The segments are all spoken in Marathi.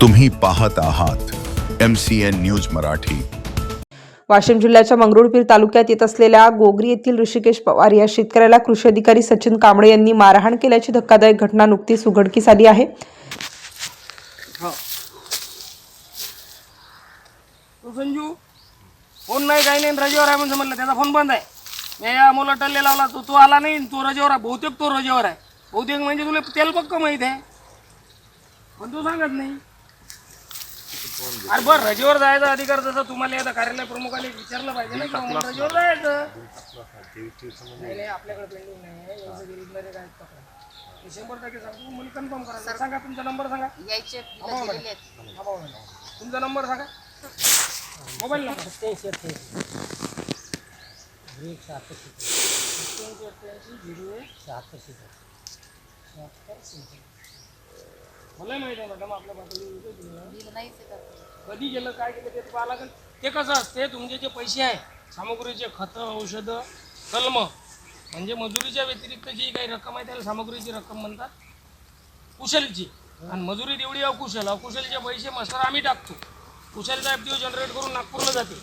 तुम्ही पाहत आहात M C N news Marathi. Washim जिल्ह्याच्या मंगरुळपीर तालुक्यात येत असलेल्या गोगरी येथील ऋषिकेश पवार या शेतकऱ्याला कृषी अधिकारी सचिन कांबळे यांनी मारहाण केल्याची धक्कादायक घटना नुकतीच उघडकीस आली आहे. तो संजू फोन नाही काही नाही रजेवर आहे म्हणजे म्हणलं त्याचा फोन बंद आहे. मी या मुला टल्ले लावला तो तो आला नाही तो रजेवर आहे बहुतेक तो रजेवर आहे. बहुतेक म्हणजे तुला तेल पक्क माहीत आहे. पण तू सांगत नाही. अरे बरं रजेवर जायचा अधिकार जसं तुम्हाला आता कार्यालय प्रमुखाने विचारलं पाहिजे ना की बाबा रजेवर जायचं. नाही नाही आपल्याकडे पेंडिंग नाही गरीब नाही काय. मी शंभर टक्के सांगतो. मला कन्फर्म करा. सांगा तुमचा नंबर सांगा. यायचे दिलेले आहेत. हा. तुमचा नंबर सांगा. मोबाईल नंबर मला माहिती आहे मॅडम आपल्या पाठवली बिल नाहीच आहे का? कधी गेलं काय केलं ते पाहा लागेल. ते कसं असते तुमचे जे पैसे आहे सामग्रीचे खतं औषधं कलम म्हणजे मजुरीच्या व्यतिरिक्त जी काही रक्कम आहे त्याला सामग्रीची रक्कम म्हणतात. कुशलची. आणि मजुरी तेवढी अकुशल. अकुशलचे पैसे मस्तर आम्ही टाकतो. कुशलचा एफ जनरेट करून नागपूरला जाते.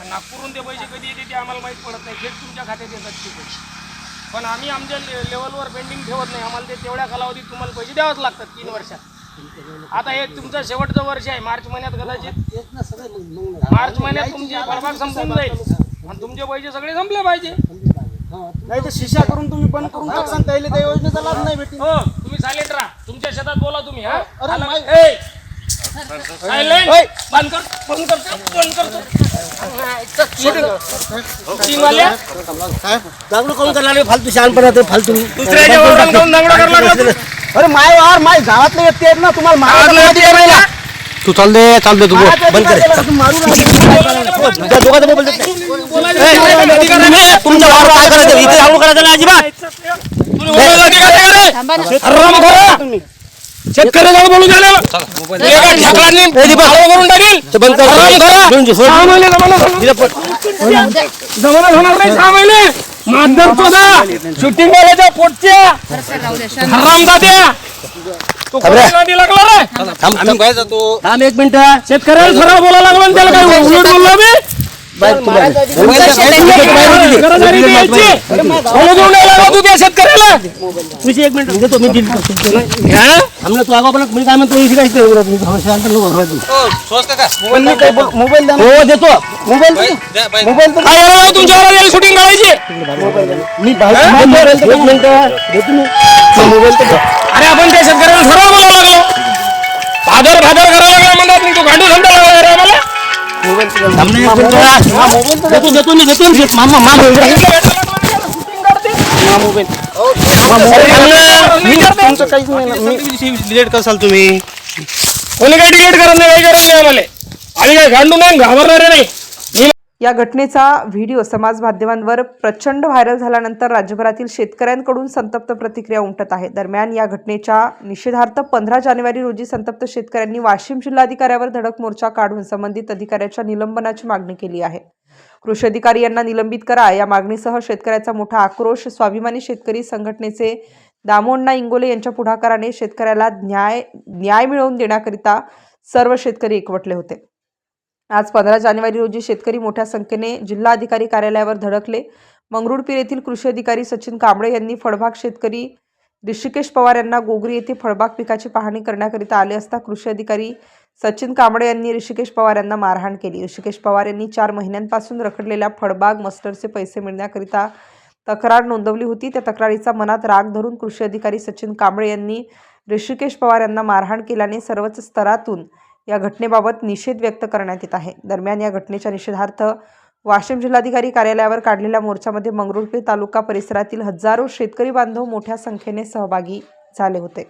आणि नागपूरहून ते पैसे कधी येते ते आम्हाला माहीत पडत नाही. थेट तुमच्या खात्यात येतात ते पैसे. पण आम्ही आमच्या ले लेवलवर पेंडिंग ठेवत नाही. आम्हाला ते तेवढ्या कालावधीत तुम्हाला पैसे द्यावेच लागतात तीन वर्षात. आता हे तुमचं शेवटचं वर्ष आहे. मार्च महिन्यात कदाचित मार्च महिन्यात तुमची फळबाग संपून जाईल. आणि तुमचे पैसे सगळे संपले पाहिजे. नाही तर शिशा करून तुम्ही बंद करून टाकसान. त्याला त्या योजनेचा लाभ नाही भेटेल हो तुम्ही सायलेंट राहा. तुमच्या शेतात बोला तुम्ही हा. अरे आला- माय- ए! Silent! बंद कर बंद करतो बंद करतो तीन वाल्या जागरूक करून करायला फालतू शहाणपणा ते फालतू दुसऱ्याच्या दांगडा. अरे माय वार माय गावातले व्यक्ती आहेत ना तुम्हाला मारायला? तू चाल दे चाल दे तू बंद कर दोघांचा मोबाईल. तुमच्या वावर काय करायचं इथे चालू करायचं नाही अजिबात? थांबा बोलून झालं. करून टाकेल. सहा महिने जमाना होणार नाही सहा महिने. चोदा शूटिंग वाल्याच्या पोटच्या. लागला रे. थांब एक मिनिट. शेतकऱ्याला सरळ बोलायला लागला त्याला काय उलट बोलला मी. शेतकऱ्याला. तुझी एक मिनिट तू. पण मी काय म्हणतो इथे काहीच मोबाईल. हो देतो. मोबाईल. मोबाईल शूटिंग करायची? मी. एक मिनिट मी. मोबाईल. अरे आपण त्या शेतकऱ्याला भादर भादर करायला लागला म्हणतात तू गांडू डिलीट करसाल तुम्ही. कोणी काही डिलेट करत नाही काही करत नाही आम्हाला. आम्ही काय गांडू नाही घाबरणारे नाही. या घटनेचा व्हिडिओ समाज माध्यमांवर प्रचंड व्हायरल झाल्यानंतर राज्यभरातील शेतकऱ्यांकडून संतप्त प्रतिक्रिया उमटत आहे. दरम्यान या घटनेच्या निषेधार्थ पंधरा जानेवारी रोजी संतप्त शेतकऱ्यांनी वाशिम जिल्हाधिकाऱ्यावर धडक मोर्चा काढून संबंधित अधिकाऱ्याच्या निलंबनाची मागणी केली आहे. कृषी अधिकारी यांना निलंबित करा या मागणीसह शेतकऱ्याचा मोठा आक्रोश स्वाभिमानी शेतकरी संघटनेचे दामोण्णा इंगोले यांच्या पुढाकाराने शेतकऱ्याला न्याय न्याय मिळवून देण्याकरिता सर्व शेतकरी एकवटले होते. आज पंधरा जानेवारी रोजी शेतकरी मोठ्या संख्येने जिल्हाधिकारी कार्यालयावर धडकले. मंगरुळपीर येथील कृषी अधिकारी सचिन कांबळे यांनी फळबाग शेतकरी ऋषिकेश पवार यांना गोगरी येथे फळबाग पिकाची पाहणी करण्याकरिता आले असता कृषी अधिकारी सचिन कांबळे यांनी ऋषिकेश पवार यांना मारहाण केली. ऋषिकेश पवार यांनी चार महिन्यांपासून रखडलेल्या फळबाग मस्टरचे पैसे मिळण्याकरिता तक्रार नोंदवली होती. त्या तक्रारीचा मनात राग धरून कृषी अधिकारी सचिन कांबळे यांनी ऋषिकेश पवार यांना मारहाण केल्याने सर्वच स्तरातून या घटनेबाबत निषेध व्यक्त करण्यात येत आहे. दरम्यान या घटनेच्या निषेधार्थ वाशिम जिल्हाधिकारी कार्यालयावर काढलेल्या मोर्चामध्ये मंगरुळपीर तालुका परिसरातील हजारो शेतकरी बांधव मोठ्या संख्येने सहभागी झाले होते.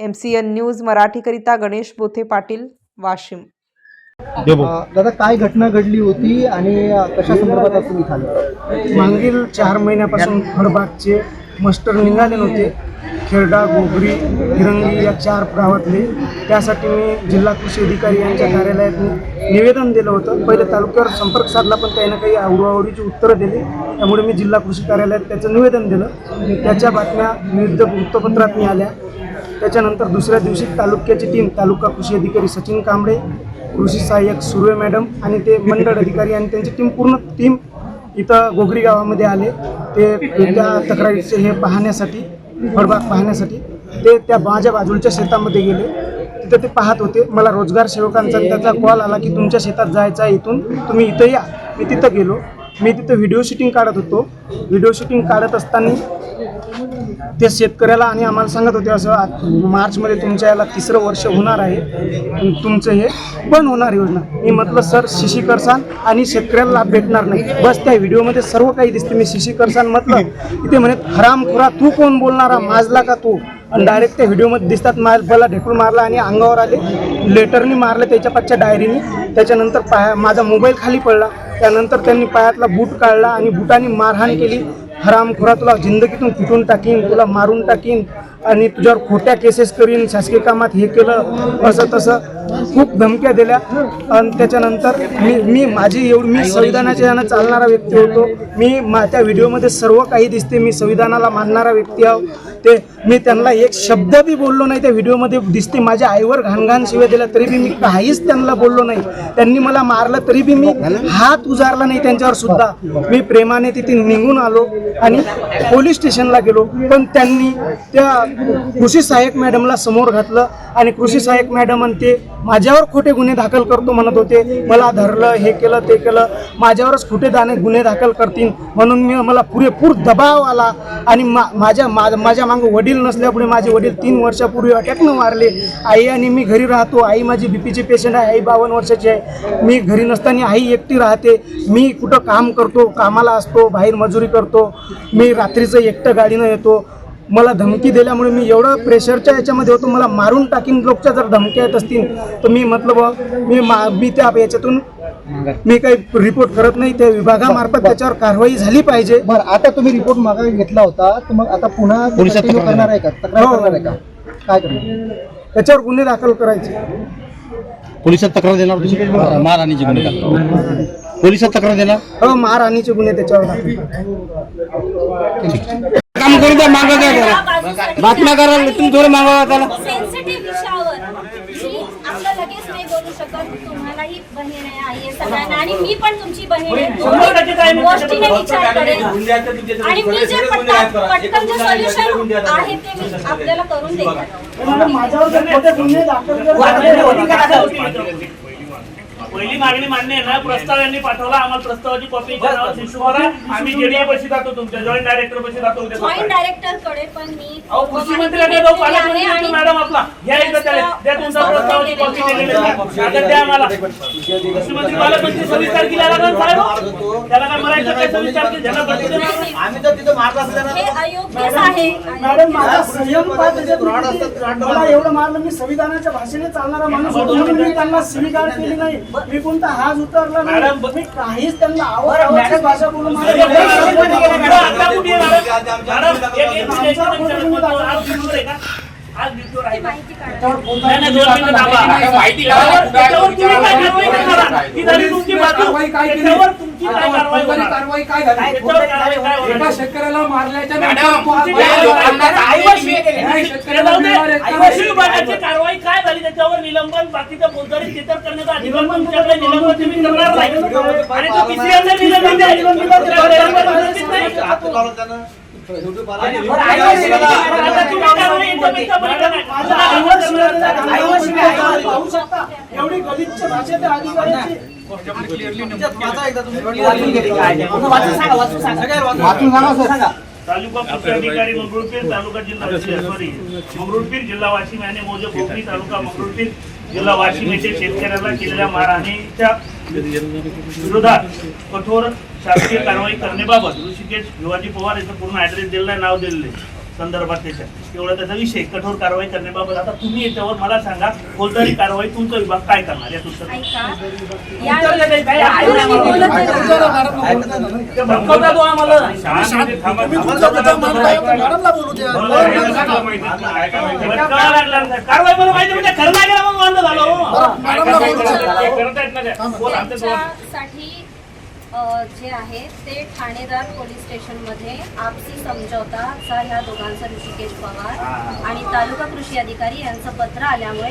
एम सी एन न्यूज मराठीकरिता गणेश बोथे पाटील वाशिम. दादा काय घटना घडली होती आणि कशा संदर्भात मागील चार महिन्यापासून फळबागचे मस्टर निघाले नव्हते. खेरडा गोगरी हिरंगी या चार गावातले. त्यासाठी मी जिल्हा कृषी अधिकारी यांच्या कार्यालयात निवेदन दिलं होतं. पहिले तालुक्यावर संपर्क साधला पण काही ना काही आवडीची उत्तरं दिली. त्यामुळे मी जिल्हा कृषी कार्यालयात त्याचं निवेदन दिलं. त्याच्या बातम्या विविध वृत्तपत्रात आल्या त्याच्यानंतर दुसऱ्या दिवशी तालुक्याची टीम तालुका कृषी अधिकारी सचिन कांबळे कृषी सहाय्यक सुर्वे मॅडम आणि ते मंडळ अधिकारी आणि त्यांची टीम पूर्ण टीम इथं गोगरी गावामध्ये आले. ते त्या तक्रारीचे हे पाहण्यासाठी फळबाग पाहण्यासाठी. ते त्या माझ्या बाजूच्या शेतामध्ये गेले. तिथं ते पाहत होते मला रोजगार सेवकांचा त्याचा कॉल आला की तुमच्या शेतात जायचा आहे इथून तुम्ही इथं या. मी तिथं गेलो. मी तिथं व्हिडिओ शूटिंग काढत होतो. व्हिडिओ शूटिंग काढत असताना ते शेतकऱ्याला आणि आम्हाला सांगत होते असं मार्चमध्ये तुमच्या याला तिसरं वर्ष होणार आहे तुमचं हे पण होणार योजना. मी म्हटलं सर शिशी करसान आणि शेतकऱ्याला लाभ भेटणार नाही. बस त्या व्हिडिओमध्ये सर्व काही दिसते. मी शिशी करसान म्हटलं इथे म्हणे हरामखुरा तू कोण बोलणारा? माजला का तू? आणि डायरेक्ट त्या व्हिडिओमध्ये दिसतात माल मला ढेकून मारला आणि अंगावर आले लेटरनी मारलं त्याच्या डायरीने डायरीनी. त्याच्यानंतर पाया माझा मोबाईल खाली पडला. त्यानंतर त्यांनी पायातला बूट काढला आणि बुटाने मारहाण केली. हरामखोरा तुला जिंदगीतून फुटून टाकीन तुला मारून टाकीन आणि तुझ्यावर खोट्या केसेस करीन शासकीय कामात हे केलं असं तसं खूप धमक्या दिल्या. आणि त्याच्यानंतर मी मी माझी एवढी मी संविधानाच्या यानं चालणारा व्यक्ती होतो. मी मा त्या व्हिडिओमध्ये सर्व काही दिसते. मी संविधानाला मानणारा व्यक्ती आहो. ते मी त्यांना एक शब्द बी बोललो नाही त्या व्हिडिओमध्ये दिसते. माझ्या आईवर घाणघाण शिव्या दिल्या तरी बी मी काहीच त्यांना बोललो नाही. त्यांनी मला मारलं तरी बी मी हात उजारला नाही त्यांच्यावर सुद्धा. मी प्रेमाने तिथे निघून आलो आणि पोलीस स्टेशनला गेलो. पण त्यांनी त्या कृषी सहाय्यक मॅडमला समोर घातलं आणि कृषी सहाय्यक मॅडम म्हणते ते माझ्यावर खोटे गुन्हे दाखल करतो म्हणत होते. मला धरलं हे केलं ते केलं. माझ्यावरच खोटे दाने गुन्हे दाखल करतील. म्हणून मी मला पुरेपूर दबाव आला आणि मा माझ्या मा- माझ्या मागं वडील नसल्यामुळे माझे वडील तीन वर्षापूर्वी अटॅकनं मारले. आई आणि मी घरी राहतो. आई माझी बीपीची पेशंट आहे. आई बावन्न वर्षाची आहे. मी घरी नसताना आई एकटी राहते. मी कुठं काम करतो? कामाला असतो. बाहेर मजुरी करतो. मी रात्रीचं एकटं गाडीनं येतो. मला धमकी दिल्यामुळे मी एवढं प्रेशरच्या याच्यामध्ये होतो. मला मारून टाकीन लोकच्या जर धमक्या येत असतील तर मी म्हटलं बा मी मा मी त्या याच्यातून मी काही रिपोर्ट करत नाही. त्या विभागामार्फत त्याच्यावर कारवाई झाली पाहिजे. बरं आता तुम्ही रिपोर्ट मागे घेतला होता तर मग आता पुन्हा करणार आहे का? तक्रार हो. करणार आहे का? काय करणार? त्याच्यावर गुन्हे दाखल करायचे. पोलिसात तक्रार देणार तुम्ही? मारहाणीची गुन्हे. पोलिसात तक्रार देणार? हो मारहाणीचे गुन्हे त्याच्यावर दाखल काम करून द्या मागा काय करा. बातम्या करा तुम्ही थोडं मागावा त्याला सेन्सिटिव्ह विषयावर. मी आपलं लगेच नाही बोलू शकत तुम्हालाही बहीण आहे आई आहे सगळ्यांना. आणि मी पण तुमची बहीण आहे. गोष्टीने विचार आणि मी जे पटकन पटकन जे सोल्युशन आहे ते मी आपल्याला करून माझ्यावर जर खोटे गुन्हे दाखल जर पहिली मागणी मान्य आहे ना प्रस्ताव यांनी पाठवला आम्हाला प्रस्तावाची कॉपी करा आम्ही जेडीए पशी जातो तुमच्या जॉईंट डायरेक्टर पशी जातो उद्या जॉईंट. डायरेक्टरकडे पण मी कृषी मंत्र्याकडे जाऊ पालकमंत्री मॅडम आपला. या एकदा त्याला द्या तुमचा प्रस्तावाची कॉपी दिलेली. कागद द्या आम्हाला. कृषी मंत्री पालकमंत्री सव्वीस तारखेला ना साहेब? त्याला काय म्हणायचं काय सव्वीस तारखेला ज्यांना बदली देणार हे अयोग्यच आहे. मॅडम माझा संयम पाहत त्याच्यात मला एवढं मारलं मी संविधानाच्या भाषेने चालणारा माणूस होतो म्हणून मी त्यांना स्वीकार केली नाही. मी कोणता हात उतरला नाही मी काहीच त्यांना आवड भाषा बोलून मॅडम? आज ड्युटीवर आहे नाही, नाही, दोन मिनिटं थांबा. त्याच्यावर- त्याच्यावर तुम्ही काय कारवाई करणार? ही झाली तुमची बाजू. त्याच्यावर तुमची काय कारवाई होणार? कारवाई काय झाली? त्याच्यावर कारवाई काय होणार? एका शेतकऱ्याला मारल्याच्या कारवाई? शेतकऱ्याला मिळणारे कृषी विभागाची कारवाई काय झाली? त्याच्यावर निलंबन बाकीच्या फौजदारी तेतर करण्याचा अधिकार तुमच्याकडे निलंबन तुम्ही करणार नाही. आणि तो तिसऱ्यांदा निलंबन दिला, एवढी गलिच्छ भाषा त्या अधिकाऱ्याची तालुका कृषी अधिकारी मंगरुळपीर तालुका जिल्हा सॉरी. मंगरुळपीर जिल्हा वाशिम याने मोजे कोकणी तालुका मंगरुळपीर जिल्हा वाशिम येथे शेतकऱ्याला केलेल्या मारहाणीच्या विरोधात कठोर शासकीय कारवाई करण्याबाबत ऋषिकेश भिवाजी पवार याचं पूर्ण ऍड्रेस दिलेला आहे नाव दिलेलं आहे संदर्भात त्याच्या एवढा त्याचा विषय कठोर कारवाई करण्याबाबत आता तुम्ही याच्यावर मला सांगा फौजदारी कारवाई तुमचा विभाग काय करणार यात उत्तर ऐका या. कारवाई मला माहिती म्हणजे खरं केलं मग वांदो झालं. करतायत ना ते. बोला, आमच्या जवळ. तुमच्यासाठी अ, जे आहे ते ठाणेदार पोलीस स्टेशनमध्ये आपसी समझोताचा ह्या दोघांचा ऋषिकेश पवार आणि तालुका कृषी अधिकारी यांचं पत्र आल्यामुळे